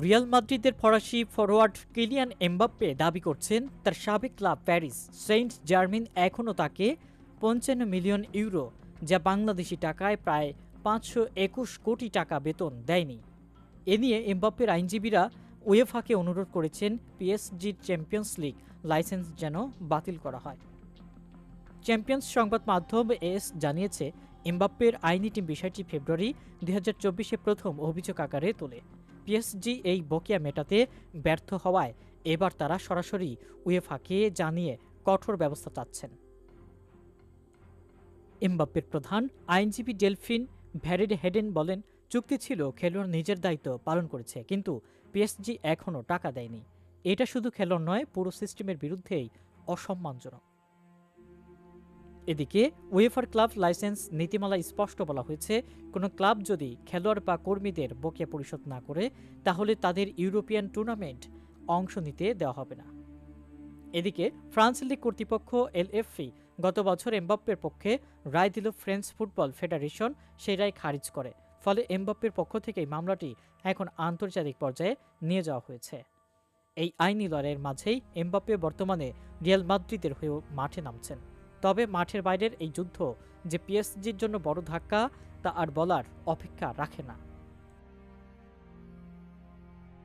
Real মাদ্রিদের ফরাসি forward Kylian Mbappe দাবি করছেন, তার সাবেক ক্লাব প্যারিস সেন্ট জার্মিন এখনও তাকে পঞ্চান্ন মিলিয়ন ইউরো, যা বাংলাদেশি টাকায় প্রায় পাঁচশো একুশ কোটি টাকা বেতন দেয়নি। এ নিয়ে এমবাপ্পের আইনজীবীরা উয়েফাকে অনুরোধ করেছেন পিএসজির চ্যাম্পিয়ন্স লিগ লাইসেন্স যেন বাতিল করা হয়। চ্যাম্পিয়ন্স সংবাদ মাধ্যম এস জানিয়েছে, এমবাপ্পের আইনি টিম বিষয়টি ফেব্রুয়ারি দুই প্রথম অভিযোগ আকারে তোলে। পিএসজি এই বকেয়া মেটাতে ব্যর্থ হওয়ায় এবার তারা সরাসরি উয়েফাকে জানিয়ে কঠোর ব্যবস্থা চাচ্ছেন। এমবাপ্পের প্রধান আইনজীবী ডেলফিন ভ্যারিড হেডেন বলেন, চুক্তি ছিল খেলোয়াড় নিজের দায়িত্ব পালন করেছে, কিন্তু পিএসজি এখনও টাকা দেয়নি। এটা শুধু খেলোয়াড় নয়, পুরো সিস্টেমের বিরুদ্ধেই অসম্মানজনক। এদিকে উয়েফার ক্লাব লাইসেন্স নীতিমালায় স্পষ্ট বলা হয়েছে, কোনো ক্লাব যদি খেলোয়াড় বা কর্মীদের বকেয়া পরিশোধ না করে, তাহলে তাদের ইউরোপিয়ান টুর্নামেন্ট অংশ নিতে দেওয়া হবে না। এদিকে ফ্রান্স লিগ কর্তৃপক্ষ এলএফি গত বছর এমবাপ্পের পক্ষে রায় দিল ফ্রেঞ্চ ফুটবল ফেডারেশন, সেই রায় খারিজ করে। ফলে এমবাপ্পের পক্ষ থেকে এই মামলাটি এখন আন্তর্জাতিক পর্যায়ে নিয়ে যাওয়া হয়েছে। এই আইনি লড়াইয়ের মাঝেই এমবাপ্পে বর্তমানে রিয়াল মাদ্রিদের হয়েও মাঠে নামছেন। তবে মাঠের বাইরের এই যুদ্ধ যে পিএসজির জন্য বড় ধাক্কা, তা আর বলার অপেক্ষা রাখে না।